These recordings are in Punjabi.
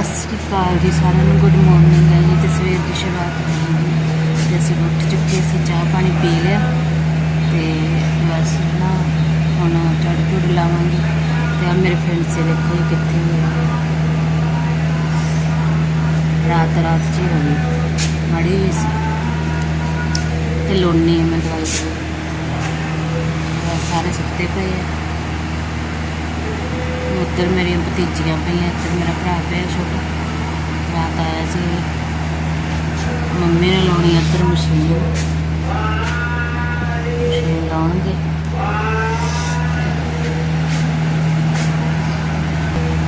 ਸਤਿ ਸ਼੍ਰੀ ਅਕਾਲ ਜੀ, ਸਾਰਿਆਂ ਨੂੰ ਗੁੱਡ ਮਾਰਨਿੰਗ ਹੈ ਜੀ, ਤੇ ਸਵੇਰ ਦੀ ਸ਼ੁਰੂਆਤ ਹੋ ਗਈ ਜੀ। ਤੇ ਅਸੀਂ ਉੱਠ ਚੁੱਕੇ ਸੀ ਚਾਹ ਪਾਣੀ ਪੀ ਲਿਆ, ਤੇ ਬਸ ਨਾ ਹੁਣ ਚੜ ਝੁੜ ਲਾਵਾਂਗੇ। ਤੇ ਆ ਮੇਰੇ ਫਰੈਂਡ ਸੇ ਦੇਖੋ ਜੀ ਕਿੱਥੇ ਹੋਏ ਰਾਤ ਰਾਤ ਜੀ ਹੀ ਹੋ ਗਈ। ਮੜੀ ਹੋਈ ਸੀ। ਤੇ ਲੋਨੀ ਮੈਂ ਦਵਾਈ ਸਾਰੇ ਸੁੱਤੇ ਪਏ ਆ। ਇੱਧਰ ਮੇਰੀਆਂ ਭਤੀਜੀਆਂ ਪਈਆਂ, ਇੱਧਰ ਮੇਰਾ ਭਰਾ ਪਿਆ ਛੋਟਾ। ਰਾਤ ਆਇਆ ਸੀ। ਮੰਮੀ ਨੇ ਲਾਉਣੀ ਇੱਧਰ ਮਸ਼ੀਨ। ਮਸ਼ੀਨ ਲਾਉਣਗੇ।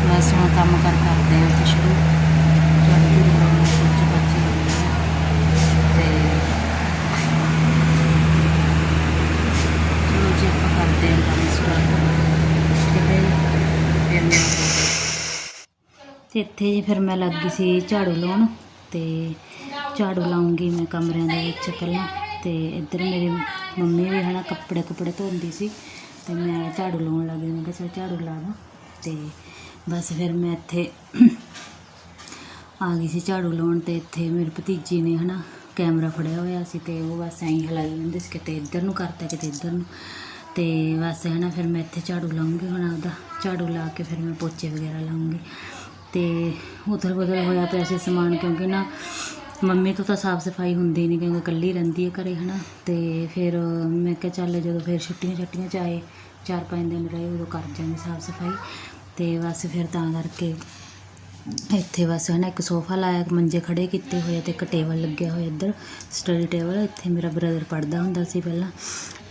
ਬਸ ਹੁਣ ਕੰਮ ਕਰ ਕਰਦੇ ਹਾਂ ਤੇ ਸ਼ੁਰੂ ਝਾੜੂ ਝੂੜੂ ਲਾਉਣਾ ਸਬਜ਼ੀ ਬੱਚੀ ਤੇ ਚਲੋ ਜੀ ਆਪਾਂ ਕਰਦੇ ਹਾਂ ਕੰਮ ਸਟਾਰਟ ਠੀਕ ਹੈ ਜੀ ਫਿਰ ਮੈਂ ਤੇ ਇੱਥੇ ਜੀ ਫਿਰ ਮੈਂ ਲੱਗ ਗਈ ਸੀ ਝਾੜੂ ਲਾਉਣ ਤੇ ਝਾੜੂ ਲਾਉਂਗੀ ਮੈਂ ਕਮਰਿਆਂ ਦੇ ਵਿੱਚ ਪਹਿਲਾਂ ਤੇ ਇੱਧਰ ਮੇਰੀ ਮੰਮੀ ਵੀ ਹਨਾ ਕੱਪੜੇ ਕੁਪੜੇ ਧੋਂਦੀ ਸੀ ਤੇ ਮੈਂ ਝਾੜੂ ਲਾਉਣ ਲੱਗੀ, ਮੈਂ ਕਿਹਾ ਚਲ ਝਾੜੂ ਲਾ ਲਾਂ ਤੇ ਬਸ ਫਿਰ ਮੈਂ ਇੱਥੇ ਆ ਗਈ ਸੀ ਝਾੜੂ ਲਾਉਣ ਤੇ ਇੱਥੇ ਮੇਰੇ ਭਤੀਜੀ ਨੇ ਹਨਾ ਕੈਮਰਾ ਫੜਿਆ ਹੋਇਆ ਸੀ ਤੇ ਉਹ ਬਸ ਐਂ ਹੀ ਹਿਲਾਈ ਜਾਂਦੇ ਸੀ ਕਿਤੇ ਇੱਧਰ ਨੂੰ ਕਰਤਾ, ਕਿਤੇ ਇੱਧਰ ਨੂੰ ਤੇ ਬਸ ਹਨਾ ਫਿਰ ਮੈਂ ਇੱਥੇ ਝਾੜੂ ਲਾਉਂਗੀ ਹੁਣ ਆਪਦਾ, ਝਾੜੂ ਲਾ ਕੇ ਫਿਰ ਮੈਂ ਪੋਚੇ ਵਗੈਰਾ ਲਾਉਂਗੀ। ਤੇ ਉਧਰ ਬਦਲ ਹੋਇਆ ਪਿਆ ਸੀ ਸਮਾਨ, ਕਿਉਂਕਿ ਨਾ ਮੰਮੀ ਤੋਂ ਤਾਂ ਸਾਫ਼ ਸਫ਼ਾਈ ਹੁੰਦੀ ਨਹੀਂ ਕਿਉਂਕਿ ਇਕੱਲੀ ਰਹਿੰਦੀ ਹੈ ਘਰੇ, ਹਨਾ। ਤੇ ਫਿਰ ਮੈਂ ਕਿਹਾ ਚੱਲ ਜਦੋਂ ਫਿਰ ਛੁੱਟੀਆਂ ਛੁੱਟੀਆਂ ਚ ਆਏ, ਚਾਰ ਪੰਜ ਦਿਨ ਰਹੇ, ਉਦੋਂ ਕਰ ਜਾਂਗੇ ਸਾਫ਼ ਸਫ਼ਾਈ। ਤੇ ਬਸ ਫਿਰ ਤਾਂ ਕਰਕੇ ਇੱਥੇ ਬਸ, ਹਨਾ, ਇੱਕ ਸੋਫਾ ਲਾਇਆ ਮੰਜੇ ਖੜੇ ਕੀਤੇ ਹੋਏ ਆ ਤੇ ਇੱਕ ਟੇਬਲ ਲੱਗਿਆ ਹੋਇਆ ਇੱਧਰ। ਸਟੱਡੀ ਟੇਬਲ, ਇੱਥੇ ਮੇਰਾ ਬ੍ਰਦਰ ਪੜਦਾ ਹੁੰਦਾ ਸੀ ਪਹਿਲਾਂ।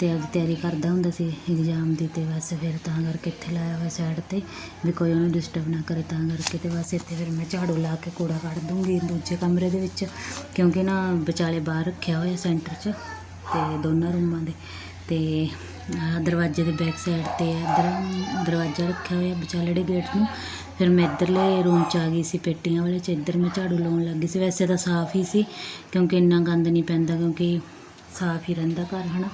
ਤੇ ਅੱਜ ਤਿਆਰੀ ਕਰਦਾ ਹੁੰਦਾ ਸੀ ਐਗਜ਼ਾਮ ਦੀ ਤੇ ਬਸ ਫਿਰ ਤਾਂ ਕਰਕੇ ਇੱਥੇ ਲਾਇਆ ਹੋਇਆ ਸਾਈਡ ਤੇ ਵੀ ਕੋਈ ਉਹਨੂੰ ਡਿਸਟਰਬ ਨਾ ਕਰੇ ਤਾਂ ਕਰਕੇ ਤੇ ਬਸ ਇੱਥੇ ਫਿਰ ਮੈਂ ਝਾੜੂ ਲਾ ਕੇ ਕੂੜਾ ਕੱਢ ਦੂੰਗੀ ਦੂਜੇ ਕਮਰੇ ਦੇ ਵਿੱਚ ਕਿਉਂਕਿ ਨਾ ਵਿਚਾਲੇ ਬਾਹਰ ਰੱਖਿਆ ਹੋਇਆ ਸੈਂਟਰ 'ਚ ਤੇ ਦੋਨਾਂ ਰੂਮਾਂ ਦੇ ਤੇ ਦਰਵਾਜ਼ੇ ਦੇ ਬੈਕ ਸਾਈਡ ਤੇ ਇੱਧਰ ਦਰਵਾਜ਼ਾ ਰੱਖਿਆ ਹੋਇਆ ਵਿਚਾਲੜੇ ਗੇਟ ਨੂੰ ਫਿਰ ਮੈਂ ਇੱਧਰਲੇ ਰੂਮ 'ਚ ਆ ਗਈ ਸੀ ਪੇਟੀਆਂ ਵਾਲੇ 'ਚ ਇੱਧਰ ਮੈਂ ਝਾੜੂ ਲਾਉਣ ਲੱਗੀ ਸੀ ਵੈਸੇ ਤਾਂ ਸਾਫ਼ ਹੀ ਸੀ ਕਿਉਂਕਿ ਇੰਨਾ ਗੰਦ ਨਹੀਂ ਪੈਂਦਾ ਕਿਉਂਕਿ ਸਾਫ਼ ਹੀ ਰਹਿੰਦਾ ਘਰ, ਹਨਾ?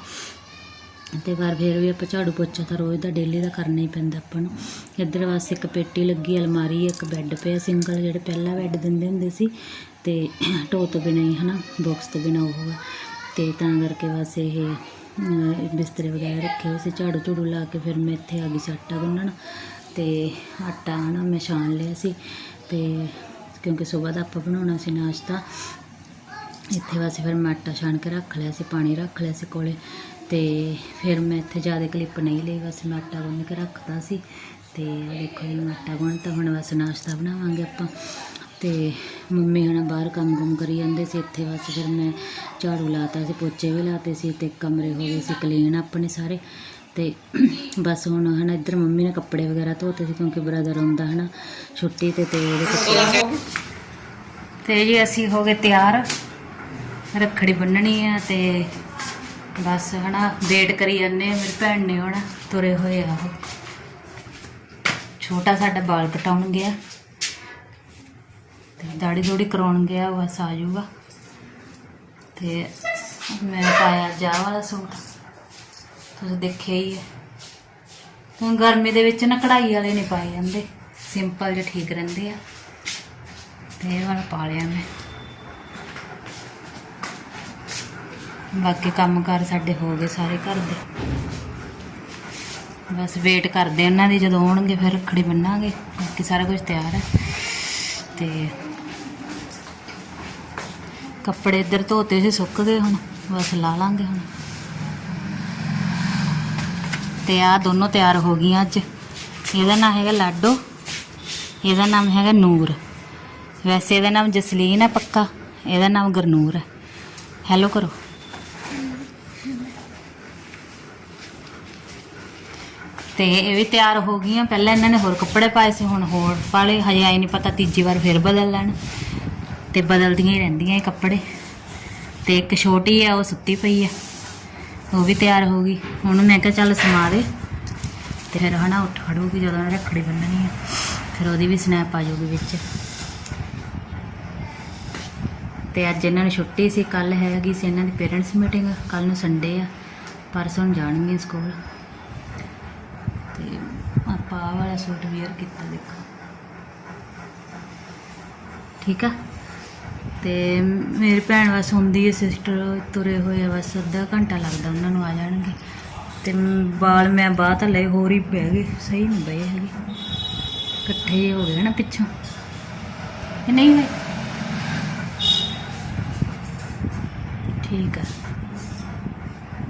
ਤੇ ਪਰ ਫਿਰ ਵੀ ਆਪਾਂ ਝਾੜੂ ਪੋਚਾ ਤਾਂ ਰੋਜ਼ ਦਾ ਡੇਲੀ ਦਾ ਕਰਨਾ ਹੀ ਪੈਂਦਾ ਆਪਾਂ ਨੂੰ। ਇੱਧਰ ਵਾਸਤੇ ਇੱਕ ਪੇਟੀ ਲੱਗੀ, ਅਲਮਾਰੀ, ਇੱਕ ਬੈੱਡ ਪਿਆ ਸਿੰਗਲ ਜਿਹੜੇ ਪਹਿਲਾਂ ਬੈੱਡ ਦਿੰਦੇ ਹੁੰਦੇ ਸੀ ਤੇ ਢੋ ਤੋਂ ਬਿਨਾਂ ਹੀ ਹਨਾ ਬਾਕਸ ਤੋਂ ਬਿਨਾਂ ਉਹ ਆ ਤੇ ਤਾਂ ਕਰਕੇ ਬਸ ਇਹ ਬਿਸਤਰੇ ਵਗੈਰਾ ਰੱਖੇ ਹੋਏ ਸੀ, ਝਾੜੂ ਝੂੜੂ ਲਾ ਕੇ ਫਿਰ ਮੈਂ ਇੱਥੇ ਆ ਗਈ ਸੀ ਆਟਾ ਗੁੰਨਣ। ਤੇ ਆਟਾ ਹਨਾ ਮੈਂ ਛਾਣ ਲਿਆ ਸੀ ਤੇ ਕਿਉਂਕਿ ਸਵੇਰ ਦਾ ਆਪਾਂ ਬਣਾਉਣਾ ਸੀ ਨਾਸ਼ਤਾ, ਇੱਥੇ ਬਸ ਫਿਰ ਮੈਂ ਆਟਾ ਛਾਣ ਕੇ ਰੱਖ ਲਿਆ ਸੀ, ਪਾਣੀ ਰੱਖ ਲਿਆ ਸੀ ਕੋਲੇ। ਤੇ ਫਿਰ ਮੈਂ ਇੱਥੇ ਜ਼ਿਆਦਾ ਕਲਿੱਪ ਨਹੀਂ ਲਈ ਬਸ ਮੈਂ ਆਟਾ ਗੁੰਨ ਕੇ ਰੱਖਤਾ ਸੀ ਤੇ ਦੇਖੋ ਜੀ ਆਟਾ ਗੁੰਨ ਤਾਂ ਹੁਣ ਬਸ ਨਾਸ਼ਤਾ ਬਣਾਵਾਂਗੇ ਆਪਾਂ। ਤੇ ਮੰਮੀ ਹਣਾ ਬਾਹਰ ਕੰਮ ਕੁਮ ਕਰੀ ਜਾਂਦੇ ਸੀ ਇੱਥੇ ਬਸ ਫਿਰ ਮੈਂ ਝਾੜੂ ਲਾਤਾ ਸੀ ਪੋਚੇ ਵੀ ਲਾਤੇ ਸੀ ਤੇ ਕਮਰੇ ਹੋ ਗਏ ਸੀ ਕਲੀਨ ਆਪਣੇ ਸਾਰੇ। ਤੇ ਬਸ ਹੁਣ ਹਨਾ ਇੱਧਰ ਮੰਮੀ ਨੇ ਕੱਪੜੇ ਵਗੈਰਾ ਧੋਤੇ ਸੀ ਕਿਉਂਕਿ ਬ੍ਰਦਰ ਆਉਂਦਾ ਹਨਾ ਛੁੱਟੀ ਤੇ ਤੇ ਉਹਦੇ ਕੱਪੜੇ ਤੇ ਜੀ ਅਸੀਂ ਹੋ ਗਏ ਤਿਆਰ ਰੱਖੜੀ ਬੰਨਣੀ ਆ ਤੇ ਬਸ ਹਨਾ, ਵੇਟ ਕਰੀ ਜਾਂਦੇ ਆ, ਮੇਰੀ ਭੈਣ ਨੇ ਹੁਣ ਤੁਰੇ ਹੋਏ ਆ ਉਹ। ਛੋਟਾ ਸਾਡਾ ਬਾਲ ਕਟਾਉਣ ਗਿਆ। ਤੇ ਦਾੜੀ ਥੋੜੀ ਕਰਾਉਣ ਗਿਆ, ਉਹ ਬਸ ਆ ਜਾਊਗਾ। ਤੇ ਮੈਂ ਪਾਇਆ ਜਾ ਵਾਲਾ ਸੂਟ। ਤੁਸੀਂ ਦੇਖਿਆ ਹੀ ਹੈ। ਹੁਣ ਗਰਮੀ ਦੇ ਵਿੱਚ ਨਾ ਕਢਾਈ ਵਾਲੇ ਨਹੀਂ ਪਾਏ ਜਾਂਦੇ। ਸਿੰਪਲ ਜਿਹੇ ਠੀਕ ਰਹਿੰਦੇ ਆ। ਤੇ ਇਹ ਵਾਲਾ ਪਾ ਲਿਆ ਮੈਂ। ਬਾਕੀ ਕੰਮਕਾਰ ਸਾਡੇ ਹੋ ਗਏ ਸਾਰੇ ਘਰ ਦੇ। ਬਸ ਵੇਟ ਕਰਦੇ ਉਹਨਾਂ ਦੀ, ਜਦੋਂ ਆਉਣਗੇ ਫਿਰ ਰੱਖੜੀ ਬੰਨਾਂਗੇ। ਬਾਕੀ ਸਾਰਾ ਕੁਝ ਤਿਆਰ ਹੈ ਤੇ ਕੱਪੜੇ ਇੱਧਰ ਧੋਤੇ ਸੀ ਸੁੱਕ ਗਏ ਹੁਣ। ਬਸ ਲਾ ਲਾਂਗੇ ਹੁਣ। ਤੇ ਆ ਦੋਨੋਂ ਤਿਆਰ ਹੋ ਗਈਆਂ ਅੱਜ। ਇਹਦਾ ਨਾਮ ਹੈਗਾ ਲਾਡੋ, ਇਹਦਾ ਨਾਮ ਹੈਗਾ ਨੂਰ। ਵੈਸੇ ਇਹਦਾ ਨਾਮ ਜਸਲੀਨ ਹੈ ਪੱਕਾ, ਇਹਦਾ ਨਾਮ ਗਰਨੂਰ ਹੈ ਹੈਲੋ ਕਰੋ। ਤੇ ਇਹ ਵੀ ਤਿਆਰ ਹੋ ਗਈਆਂ। ਪਹਿਲਾਂ ਇਹਨਾਂ ਨੇ ਹੋਰ ਕੱਪੜੇ ਪਾਏ ਸੀ, ਹੁਣ ਹੋਰ ਪਾਲੇ ਹਜੇ ਆਈ ਨਹੀਂ ਪਤਾ ਤੀਜੀ ਵਾਰ ਫਿਰ ਬਦਲ ਲੈਣ। ਤੇ ਬਦਲਦੀਆਂ ਹੀ ਰਹਿੰਦੀਆਂ ਇਹ ਕੱਪੜੇ। ਤੇ ਇੱਕ ਛੋਟੀ ਆ, ਉਹ ਸੁੱਤੀ ਪਈ ਆ। ਉਹ ਵੀ ਤਿਆਰ ਹੋ ਗਈ। ਹੁਣ ਮੈਂ ਕਿਹਾ ਚੱਲ ਸਮਾ ਦੇ। ਤੇ ਫਿਰ ਹਨਾ ਉੱਠ ਖੜੂਗੀ ਜਦੋਂ ਰੱਖੜੀ ਬੰਨਣੀ ਆ, ਫਿਰ ਉਹਦੀ ਵੀ ਸਨੈਪ ਆ ਜਾਊਗੀ ਵਿੱਚ। ਤੇ ਅੱਜ ਇਹਨਾਂ ਨੂੰ ਛੁੱਟੀ ਸੀ ਕੱਲ ਹੈਗੀ ਸੀ ਇਹਨਾਂ ਦੀ ਪੇਰੈਂਟਸ ਮੀਟਿੰਗ ਕੱਲ ਨੂੰ ਸੰਡੇ ਆ। ਪਰਸੋਂ ਨੂੰ ਜਾਣਗੇ ਸਕੂਲ। ਆਪਾਂ ਆਹ ਵਾਲਾ ਸੂਟ ਵੀਅਰ ਕੀਤਾ, ਦੇਖੋ। ਠੀਕ ਆ? ਤੇ ਮੇਰੀ ਭੈਣ ਬਸ ਹੁੰਦੀ ਹੈ ਸਿਸਟਰ ਤੁਰੇ ਹੋਏ ਆ, ਬਸ ਅੱਧਾ ਘੰਟਾ ਲੱਗਦਾ ਉਹਨਾਂ ਨੂੰ ਆ ਜਾਣਗੇ। ਤੇ ਬਾਲ ਮੈਂ ਬਾਹ ਤਾਂ ਲਏ ਹੋਰ ਹੀ ਬਹਿ ਗਏ, ਸਹੀ ਨਹੀਂ ਬਏ ਹੈਗੇ। ਇਕੱਠੇ ਹੋ ਗਏ ਨਾ ਪਿੱਛੋਂ। ਇਹ ਨਹੀਂ ਹੋਏ ਠੀਕ ਆ।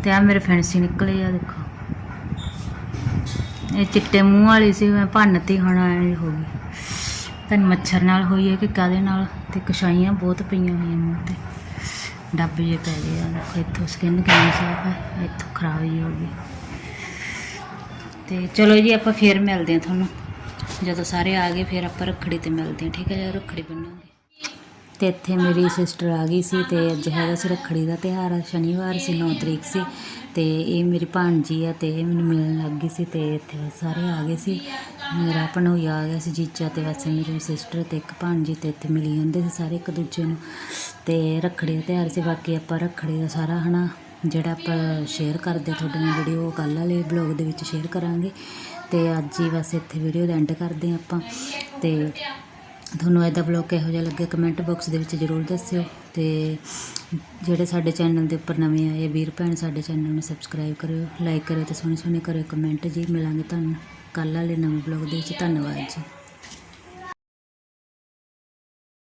ਤੇ ਆ ਮੇਰੇ ਫੈਂਸੀ ਨਿਕਲੇ ਆ, ਦੇਖੋ। ਇਹ ਚਿੱਟੇ ਮੂੰਹ ਵਾਲੀ ਸੀ, ਮੈਂ ਭੰਨਤੀ ਹੁਣ ਐ ਹੋ ਗਈ। ਤਾਂ ਮੱਛਰ ਨਾਲ ਹੋਈ ਹੈ ਕਿ ਕਾਦੇ ਨਾਲ? ਤੇ ਕਸ਼ਾਈਆਂ ਬਹੁਤ ਪਈਆਂ ਹੋਈਆਂ ਮੂੰਹ ਤੇ। ਡੱਬ ਜੇ ਪੈ ਗਏ ਆ, ਇੱਥੋਂ ਸਕਿਨ ਕਿੰਨੀ ਸਾਫ਼ ਹੈ ਇੱਥੋਂ ਖਰਾਬ ਹੀ ਹੋ ਗਈ। ਤੇ ਚਲੋ ਜੀ, ਆਪਾਂ ਫੇਰ ਮਿਲਦੇ ਹਾਂ ਤੁਹਾਨੂੰ। ਜਦੋਂ ਸਾਰੇ ਆ ਗਏ, ਫਿਰ ਆਪਾਂ ਰੱਖੜੀ ਤੇ ਮਿਲਦੇ ਹਾਂ, ਠੀਕ ਹੈ ਜੀ? ਰੱਖੜੀ ਬੰਨਾਂਗੇ ਤੇ ਇੱਥੇ ਮੇਰੀ ਸਿਸਟਰ ਆ ਗਈ ਸੀ ਤੇ ਅੱਜ ਹੈਗਾ ਸੀ ਰੱਖੜੀ ਦਾ ਤਿਉਹਾਰ, ਸ਼ਨੀਵਾਰ ਸੀ 9 ਤਰੀਕ ਸੀ ਤੇ ਇਹ ਮੇਰੀ ਭਾਣਜੀ ਆ ਤੇ ਇਹ ਮੈਨੂੰ ਮਿਲਣ ਲੱਗ ਗਈ ਸੀ ਤੇ ਇੱਥੇ ਬਸ ਸਾਰੇ ਆ ਗਏ ਸੀ। ਮੇਰਾ ਭਣੋਈ ਆ ਗਿਆ ਸੀ ਜੀਜਾ ਤੇ ਵੈਸੇ ਮੇਰੀ ਸਿਸਟਰ ਤੇ ਇੱਕ ਭਾਣਜੀ ਤੇ ਇੱਥੇ ਮਿਲੀ ਜਾਂਦੇ ਸੀ ਸਾਰੇ ਇੱਕ ਦੂਜੇ ਨੂੰ ਤੇ ਰੱਖੜੀ ਦਾ ਤਿਉਹਾਰ ਸੀ, ਬਾਕੀ ਆਪਾਂ ਰੱਖੜੀ ਦਾ ਸਾਰਾ ਹਨਾ ਜਿਹੜਾ ਆਪਾਂ ਸ਼ੇਅਰ ਕਰਦੇ ਤੁਹਾਡੇ ਨਾਲ ਵੀਡੀਓ ਉਹ ਕੱਲ੍ਹ ਵਾਲੇ ਬਲੌਗ ਦੇ ਵਿੱਚ ਸ਼ੇਅਰ ਕਰਾਂਗੇ ਤੇ ਅੱਜ ਹੀ ਬਸ ਇੱਥੇ ਵੀਡੀਓ ਦਾ ਐਂਡ ਕਰਦੇ ਹਾਂ ਆਪਾਂ ਤੇ ਤੁਹਾਨੂੰ ਇਹਦਾ ਬਲੌਗ ਕਿਹੋ ਜਿਹਾ ਲੱਗਿਆ ਕਮੈਂਟ ਬਾਕਸ ਦੇ ਵਿੱਚ ਜ਼ਰੂਰ ਦੱਸਿਓ ਤੇ ਜਿਹੜੇ ਸਾਡੇ ਚੈਨਲ ਦੇ ਉੱਪਰ ਨਵੇਂ ਆਏ ਵੀਰ ਭੈਣ, ਸਾਡੇ ਚੈਨਲ ਨੂੰ ਸਬਸਕ੍ਰਾਈਬ ਕਰਿਓ ਲਾਈਕ ਕਰਿਓ ਤੇ ਸੋਹਣੇ ਸੋਹਣੇ ਕਰਿਓ ਕਮੈਂਟ ਜੀ। ਮਿਲਾਂਗੇ ਤੁਹਾਨੂੰ ਕੱਲ੍ਹ ਵਾਲੇ ਨਵੇਂ ਬਲੌਗ ਦੇ ਵਿੱਚ। ਧੰਨਵਾਦ ਜੀ।